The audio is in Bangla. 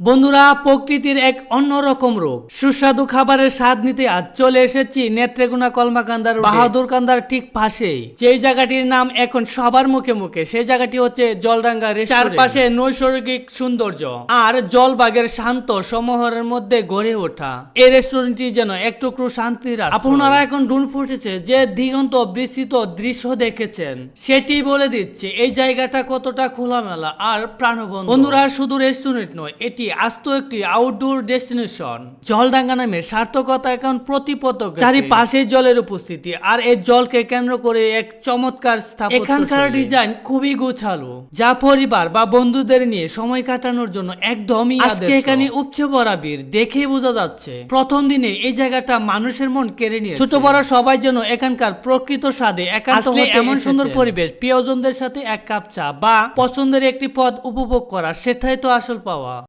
বন্ধুরা প্রকৃতির এক অন্যরকম রূপ। সুস্বাদু খাবারের স্বাদ নিতে আজ চলে এসেছি নেত্রেগুনা কলমাকান্দার বাহাদুর কান্দার ঠিক পাশেই। যেই জায়গাটির নাম এখন সবার মুখে মুখে সেই জায়গাটি হচ্ছে জলডাঙ্গা। চারপাশে নৈসর্গিক সৌন্দর্য আর জলবাগের শান্ত সমহরের মধ্যে গড়ে ওঠা। এই রেস্টুরেন্টটি যেন একটুকরো শান্তির। আপনারা এখন ডুন ফুটেছে যে দিগন্ত বিস্তৃত দৃশ্য দেখেছেন। সেটি বলে দিচ্ছে এই জায়গাটা কতটা খোলামেলা আর প্রাণবন্ত। বন্ধুরা শুধু রেস্টুরেন্ট নয় এটি আস্ত একটি আউটডোর ডেস্টিনেশন জলডাঙ্গা নামে সার্থকতা এখন প্রতিপতক চারিপাশে জলের উপস্থিতি আর এই জলকে কেন্দ্র করে এক চমৎকার স্থাপত্য এখানকার ডিজাইন খুবই গোছালো যা পরিবার বা বন্ধুদের নিয়ে সময় কাটানোর জন্য একদমই আজকে এখানে উপচে পড়া বীর দেখেই বোঝা যাচ্ছে প্রথম দিনে এই জায়গাটা মানুষের মন কেড়ে নিয়ে ছোট বড় সবাই যেন এখানকার প্রকৃত স্বাদে একান্ত এমন সুন্দর পরিবেশ প্রিয়জনদের সাথে এক কাপ চা বা পছন্দের একটি পদ উপভোগ করা সেটাই তো আসল পাওয়া।